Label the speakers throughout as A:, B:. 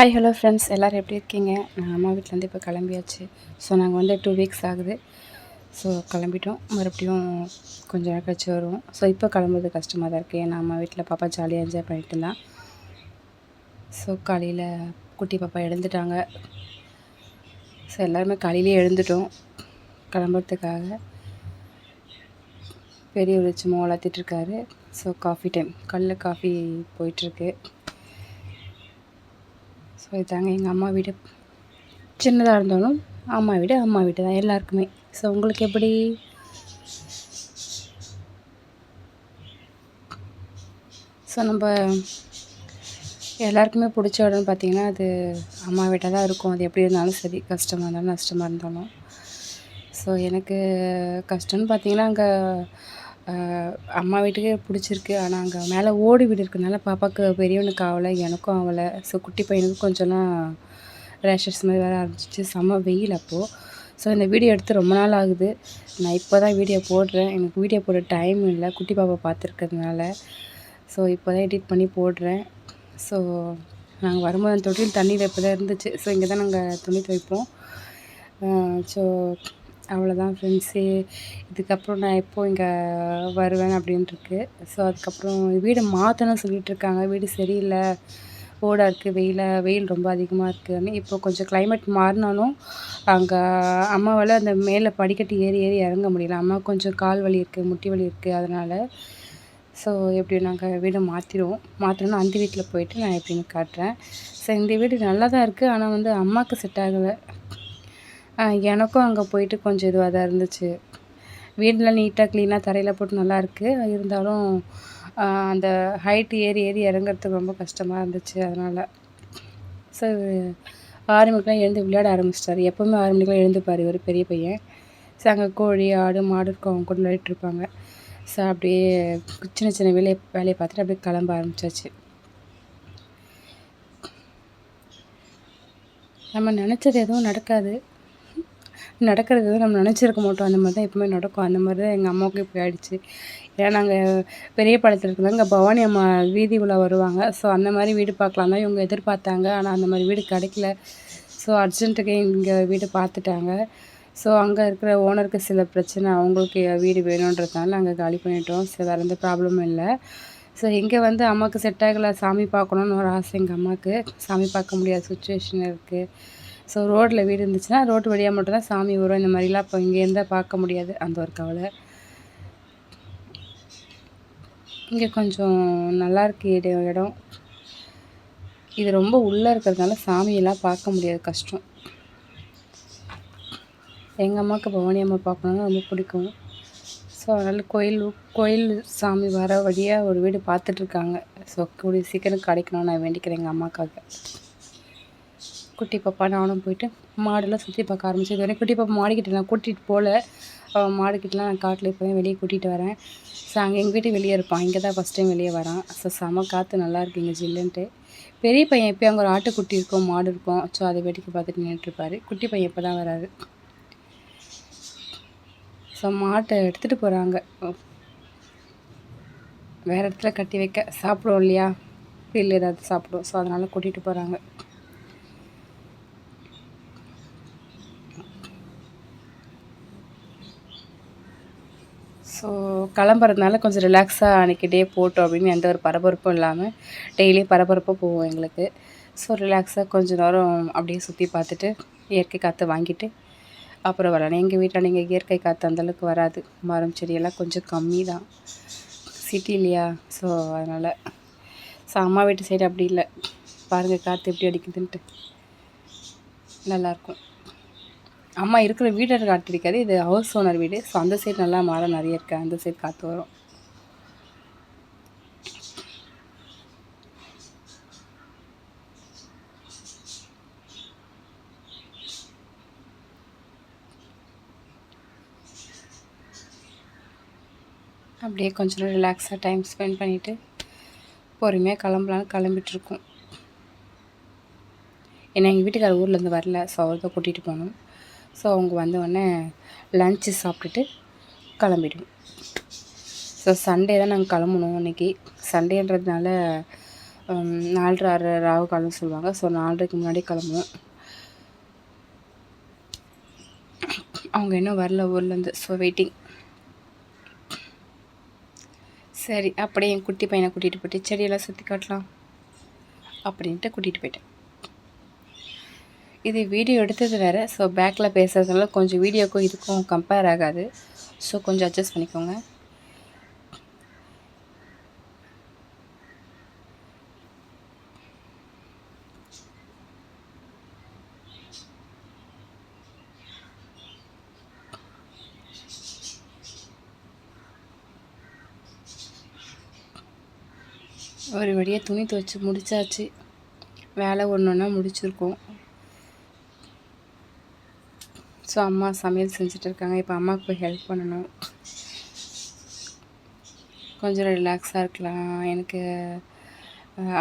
A: Hi hello friends எல்லோரும் எப்படி இருக்கீங்க? நான் அம்மா வீட்டிலேருந்து இப்போ கிளம்பியாச்சு. ஸோ நாங்கள் வந்து டூ வீக்ஸ் ஆகுது. ஸோ கிளம்பிட்டோம். மறுபடியும் கொஞ்சம் நாள் கழிச்சு வருவோம். ஸோ இப்போ கிளம்புறது கஷ்டமாக தான் இருக்குது ஏன்னா அம்மா வீட்டில் பாப்பா ஜாலியாக என்ஜாய் பண்ணிட்டு இருந்தான் ஸோ காலையில் குட்டி பாப்பா எழுந்துட்டாங்க. ஸோ எல்லாருமே காலையிலே எழுந்துட்டோம் கிளம்புறதுக்காக. பெரிய ஒரு சும்மா வளர்த்திட்ருக்காரு ஸோ காஃபி டைம் காலையில் காஃபி போயிட்டுருக்கு ஸோ இதாங்க எங்கள் அம்மா வீடு சின்னதாக இருந்தாலும் அம்மா வீடு அம்மா வீடு தான் எல்லாருக்குமே. ஸோ உங்களுக்கு எப்படி? ஸோ நம்ம எல்லாருக்குமே பிடிச்ச இடம்னு பார்த்திங்கன்னா அது அம்மா வீட்டாக தான் இருக்கும். அது எப்படி இருந்தாலும் சரி கஷ்டமாக இருந்தாலும் நஷ்டமாக இருந்தாலும். ஸோ எனக்கு கஷ்டம்னு பார்த்திங்கன்னா அங்கே அம்மா வீட்டுக்கே பிடிச்சிருக்கு. ஆனால் அங்கே மேலே ஓடி வீடு இருக்கிறதுனால பாப்பாவுக்கு பெரியவனுக்கு ஆகலை எனக்கும் ஆகலை ஸோ குட்டி பையனுக்கும் கொஞ்சம்லாம் ரேஷஸ் மாதிரி வர ஆரம்பிச்சிச்சு. செம்ம வெயில் அப்போது ஸோ இந்த வீடியோ எடுத்து ரொம்ப நாள் ஆகுது. நான் இப்போ தான் வீடியோ போடுறேன். எனக்கு வீடியோ போட டைம் இல்லை. குட்டி பாப்பா பார்த்துருக்கிறதுனால. ஸோ இப்போ தான் எடிட் பண்ணி போடுறேன். ஸோ நாங்கள் வரும்போது தொட்டில் தண்ணியில் இப்போ தான் இருந்துச்சு. ஸோ இங்கே தான் நாங்கள் துணி துவைப்போம். ஸோ அவ்வளோதான் ஃப்ரெண்ட்ஸு இதுக்கப்புறம் நான் எப்போ இங்கே வருவேன் அப்படின்ட்டுருக்கு ஸோ அதுக்கப்புறம் வீடை மாற்றணும்னு சொல்லிகிட்டு இருக்காங்க. வீடு சரியில்லை. ஓடாக இருக்குது வெயில வெயில் ரொம்ப அதிகமாக இருக்குதுன்னு இப்போ கொஞ்சம் கிளைமேட் மாறினாலும் அங்கே அம்மாவால் அந்த மேலே படிக்கட்டு ஏறி ஏறி இறங்க முடியல. அம்மா கொஞ்சம் கால் வலி இருக்குது முட்டி வலி இருக்குது அதனால் ஸோ எப்படி நாங்கள் வீடை மாற்றிடுவோம் மாற்றணும்னா அந்த வீட்டில் போயிட்டு நான் எப்படின்னு காட்டுறேன். ஸோ இந்த வீடு நல்லா தான் இருக்குது ஆனால் வந்து அம்மாவுக்கு செட் ஆகலை. எனக்கும் அங்கே போயிட்டு கொஞ்சம் இதுவாக தான் இருந்துச்சு. வீடெலாம் நீட்டாக க்ளீனாக தரையில் போட்டு நல்லாயிருக்கு இருந்தாலும் அந்த ஹைட் ஏறி ஏறி இறங்குறதுக்கு ரொம்ப கஷ்டமாக இருந்துச்சு அதனால். ஸோ ஆறு மணிக்கெலாம் எழுந்து விளையாட ஆரம்பிச்சிட்டாரு. எப்போவுமே ஆறு மணிக்கெலாம் எழுந்துப்பார் ஒரு பெரிய பையன். ஸோ அங்கே கோழி ஆடு மாடு இருக்கும் அவங்க கூட விளையாடிட்டுருப்பாங்க ஸோ அப்படியே சின்ன சின்ன வேலையை வேலையை பார்த்துட்டு அப்படியே கிளம்ப ஆரம்பிச்சாச்சு. நம்ம நினச்சது எதுவும் நடக்காது. நடக்கிறது நம்ம நினச்சிருக்க மாட்டோம். அந்த மாதிரி தான் எப்பவுமே நடக்கும். அந்த மாதிரி தான் எங்கள் அம்மாவுக்கு இப்போ ஆகிடுச்சு ஏன்னா நாங்கள் பெரிய பாளையத்தில் இருக்கிறது இங்கே பவானி அம்மா வீதி உள்ள வருவாங்க. ஸோ அந்த மாதிரி வீடு பார்க்கலாம் தான் இவங்க எதிர்பார்த்தாங்க. ஆனால் அந்த மாதிரி வீடு கிடைக்கல. ஸோ அர்ஜென்ட்டுக்கு இங்கே வீடு பார்த்துட்டாங்க. ஸோ அங்கே இருக்கிற ஓனருக்கு சில பிரச்சனை. அவங்களுக்கு வீடு வேணுன்றதுனால நாங்கள் காலி பண்ணிட்டோம். ஸோ வேறு எந்த ப்ராப்ளமும் இல்லை. ஸோ இங்கே வந்து அம்மாவுக்கு செட் ஆகலை. சாமி பார்க்கணுன்னு ஒரு ஆசை எங்கள் அம்மாவுக்கு சாமி பார்க்க முடியாத சுச்சுவேஷன் இருக்குது ஸோ ரோட்டில் வீடு இருந்துச்சுன்னா ரோட்டு வழியாக மட்டும்தான் சாமி வரும் இந்த மாதிரிலாம் இப்போ இங்கேருந்தால் பார்க்க முடியாது. அந்த ஒரு கவலை. இங்கே கொஞ்சம் நல்லாயிருக்கு இடம் இடம். இது ரொம்ப உள்ளே இருக்கிறதுனால சாமியெல்லாம் பார்க்க முடியாது. கஷ்டம். எங்கள் அம்மாவுக்கு பவானி அம்மா பார்க்கணுன்னு ரொம்ப பிடிக்கும். ஸோ அதனால் கோயில் கோயில் சாமி வர வழியாக ஒரு வீடு பார்த்துட்ருக்காங்க ஸோ கூடிய சீக்கிரம் கிடைக்கணும்னு நான் வேண்டிக்கிறேன் எங்கள் அம்மாக்காக. குட்டி பாப்பா நானும் போயிட்டு மாடெல்லாம் சுற்றி பார்க்க ஆரம்பிச்சு இது வரைக்கும் குட்டி பாப்பா மாடிக்கிட்ட நான் கூட்டிகிட்டு போகல மாடுக்கிட்டலாம் நான் காட்டில் இப்போ வெளியே கூட்டிகிட்டு வரேன். ஸோ அங்கே எங்கள் வீட்டு வெளியே இருப்பான். இங்கே தான் ஃபஸ்ட் டைம் வெளியே வரான். ஸோ செம காற்று நல்லா இருக்கு இங்கே ஜில்லுன்ட்டு. பெரிய பையன் எப்போயும் அங்கே ஒரு ஆட்டுக்குட்டி இருக்கும் மாடு இருக்கும். ஸோ அதை வேடிக்கை பார்த்துட்டு நின்றுட்டுருப்பாரு குட்டி பையன் இப்போ தான் வராரு. ஸோ மாட்டை எடுத்துகிட்டு போகிறாங்க வேறு இடத்துல கட்டி வைக்க. சாப்பிடுவோம் இல்லையா? இல்லை ஏதாவது சாப்பிடுவோம். ஸோ அதனால் கூட்டிகிட்டு போகிறாங்க ஸோ கிளம்புறதுனால கொஞ்சம் ரிலாக்ஸாக அன்றைக்கி டே போட்டோம் அப்படின்னு எந்த ஒரு பரபரப்பும் இல்லாமல் டெய்லியும் பரபரப்பாக போவோம் எங்களுக்கு. ஸோ ரிலாக்ஸாக கொஞ்சம் நேரம் அப்படியே சுற்றி பார்த்துட்டு இயற்கை காற்று வாங்கிட்டு அப்புறம் வரலாம் எங்கள் வீட்டில் நீங்கள் இயற்கை காற்று அந்தளவுக்கு வராது. மரம் செடியெல்லாம் கொஞ்சம் கம்மி தான் சிட்டி இல்லையா? ஸோ அதனால் ஸோ அம்மா வீட்டு சைடு அப்படி இல்லை. பாருங்கள் காற்று எப்படி அடிக்குதுன்ட்டு. நல்லாயிருக்கும் அம்மா இருக்கிற வீடு காற்று அடிக்காது இது ஹவுஸ் ஓனர் வீடு. ஸோ அந்த சைடு நல்லா மரம் நிறைய இருக்குது அந்த சைடு காற்று வரும். அப்படியே கொஞ்சம் ரிலாக்ஸாக டைம் ஸ்பெண்ட் பண்ணிவிட்டு பொறுமையாக கிளம்பலான்னு கிளம்பிட்டுருக்கோம் ஏன்னா எங்கள் வீட்டுக்கார ஊர்லேருந்து வரல. ஸோ அவர் தான் கூட்டிகிட்டு போகணும். ஸோ அவங்க வந்தோடனே லன்ச்சு சாப்பிட்டுட்டு கிளம்பிடுவோம். ஸோ சண்டே தான் நாங்கள் கிளம்பணும் இன்றைக்கி சண்டேன்றதுனால um, நாலரை ஆறு ராவு காலம் சொல்லுவாங்க. ஸோ நாலரைக்கு முன்னாடி கிளம்புவோம். அவங்க இன்னும் வரல ஊர்லேருந்து ஸோ வெயிட்டிங் சரி அப்படியே என் குட்டி பையனை கூட்டிகிட்டு போயிட்டு செடியெல்லாம் சுற்றி காட்டலாம். அப்படின்ட்டு கூட்டிகிட்டு போயிட்டேன். இது வீடியோ எடுத்தது வேறு. ஸோ பேக்கில் பேசுகிறதுனால கொஞ்சம் வீடியோக்கும் இதுக்கும் கம்பேர் ஆகாது. ஸோ கொஞ்சம் அட்ஜஸ்ட் பண்ணிக்கோங்க. ஒரு வழியாக துணி துவைச்சி முடிச்சாச்சு. வேலை ஒன்று ஒன்றா முடிச்சிருக்கோம். ஸோ அம்மா சமையல் செஞ்சுட்டு இருக்காங்க இப்போ அம்மாவுக்கு போய் ஹெல்ப் பண்ணணும். கொஞ்சம் ரிலாக்ஸாக இருக்கலாம். எனக்கு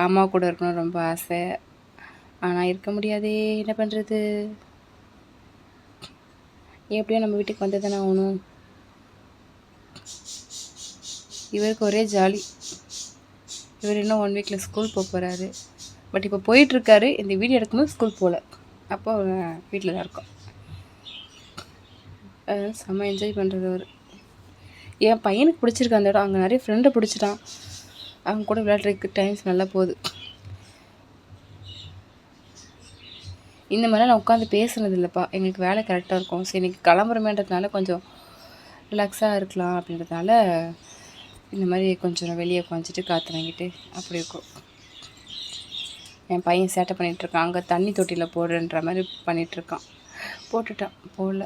A: அம்மா கூட இருக்கணும் ரொம்ப ஆசை. ஆனால் இருக்க முடியாதே. என்ன பண்ணுறது எப்படியோ நம்ம வீட்டுக்கு வந்து தானே ஆகணும். இவருக்கு ஒரே ஜாலி. இவர் இன்னும் ஒன் வீக்கில் ஸ்கூல் போக போகிறாரு பட் இப்போ போயிட்டுருக்காரு இந்த வீடியோ எடுக்கும்போது ஸ்கூல் போகல அப்போ வீட்டில் தான் இருக்கோம் செம்ம என்ஜாய் பண்ணுறது அவர். என் பையனுக்கு பிடிச்சிருக்கு அந்த இடம். அங்கே நிறைய ஃப்ரெண்டை பிடிச்சிட்டான். அவங்க கூட விளையாடுறதுக்கு டைம்ஸ் நல்லா போகுது. இந்த மாதிரிலாம் நான் உட்காந்து பேசுனது இல்லைப்பா. எங்களுக்கு வேலை கரெக்டாக இருக்கும். சரி இன்றைக்கி கிளம்புறமேன்றதுனால கொஞ்சம் ரிலாக்ஸாக இருக்கலாம் அப்படின்றதுனால இந்த மாதிரி கொஞ்சம் வெளியே உட்காந்துட்டு காற்று வாங்கிட்டு அப்படி இருக்கும். என் பையன் சேட்டை பண்ணிகிட்ருக்கான் அங்கே தண்ணி தொட்டியில் போடுன்ற மாதிரி பண்ணிகிட்ருக்கான் போட்டுட்டான். போடல.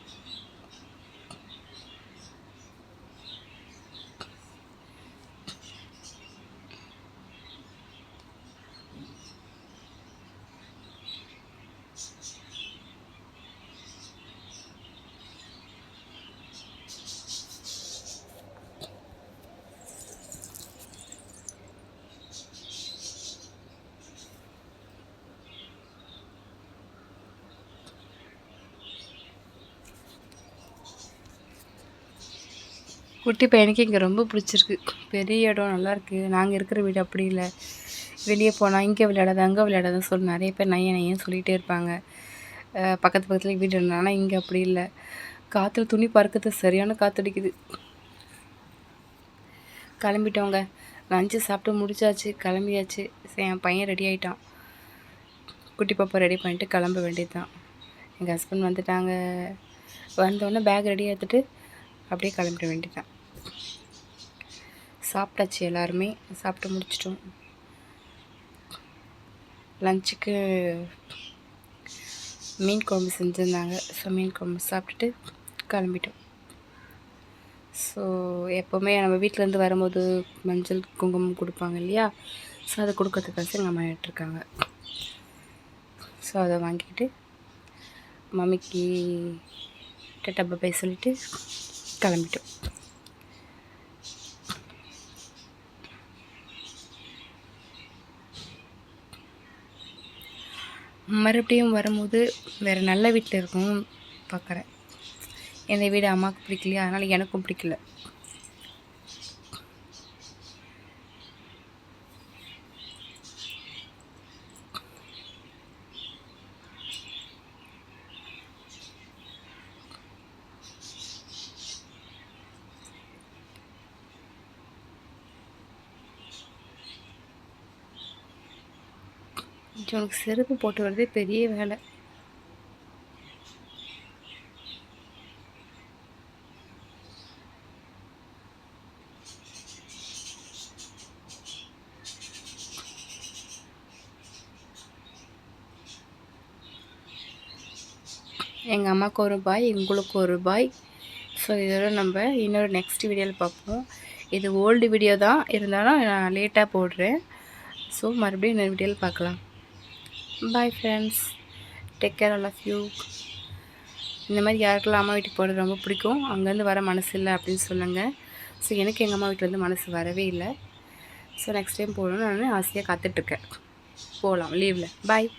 A: குட்டி பையனுக்கு இங்கே ரொம்ப பிடிச்சிருக்கு. பெரிய இடம் நல்லாயிருக்கு நாங்கள் இருக்கிற வீடு அப்படி இல்லை. வெளியே போனால் இங்கே விளையாடாத அங்கே விளையாடாதுன்னு சொல்லி நிறைய பேர் நைய நையன்னு சொல்லிகிட்டே இருப்பாங்க. பக்கத்து பக்கத்தில் வீடு இருந்தால் இங்கே அப்படி இல்லை. காற்றுல துணி பறக்கிறது சரியான காற்றடிக்குது கிளம்பிட்டோங்க லஞ்சு சாப்பிட்டு முடிச்சாச்சு. கிளம்பியாச்சு. சரி என் பையன் ரெடி ஆகிட்டான் குட்டி பாப்பா ரெடி பண்ணிட்டு கிளம்ப வேண்டியது தான் எங்கள் ஹஸ்பண்ட் வந்துட்டாங்க வந்தோடனே பேக் ரெடி எடுத்துகிட்டு அப்படியே கிளம்பிட வேண்டியதான் சாப்பிட்டாச்சு எல்லாருமே. சாப்பிட்டு முடிச்சிட்டோம். லஞ்சுக்கு மீன் குழம்பு செஞ்சுருந்தாங்க. ஸோ மீன் குழம்பு சாப்பிட்டுட்டு கிளம்பிட்டோம். ஸோ எப்போவுமே நம்ம வீட்டிலேருந்து வரும்போது மஞ்சள் குங்குமம் கொடுப்பாங்க இல்லையா? ஸோ அதை கொடுக்கறதுக்காக எங்கள் அம்மா ஏற்றிருக்காங்க ஸோ அதை வாங்கிக்கிட்டு மம்மிக்கு டப்பா போய் சொல்லிவிட்டு கிளம்பிட்டோம். மறுபடியும் வரும்போது வேறு நல்ல வீட்டில் இருக்கணும் பார்க்குறேன். எந்த வீடு அம்மாவுக்கு பிடிக்கலையா? அதனால் எனக்கும் பிடிக்கல. உனக்கு செருப்பு போட்டு வரதே பெரிய வேலை. எங்கள் அம்மாவுக்கு ஒரு பாய் எங்களுக்கு ஒரு பாய். ஸோ இதோட நம்ம இன்னொரு நெக்ஸ்ட் வீடியோவில் பார்ப்போம். இது ஓல்டு வீடியோ தான். இருந்தாலும் நான் லேட்டாக போடுறேன். ஸோ மறுபடியும் இன்னொரு வீடியோவில் பார்க்கலாம். Bye friends take care all of you இந்த மாதிரி யாருக்கெல்லாம் அம்மா வீட்டுக்கு போகிறது ரொம்ப பிடிக்கும் அங்கேருந்து வர மனசு இல்லை அப்படின்னு சொல்லுங்கள் ஸோ எனக்கு எங்கள் அம்மா வீட்டிலேருந்து மனசு வரவே இல்லை. ஸோ நெக்ஸ்ட் டைம் போகணுன்னு நான் ஆசையாக காத்துட்ருக்கேன் போகலாம் லீவில் பாய்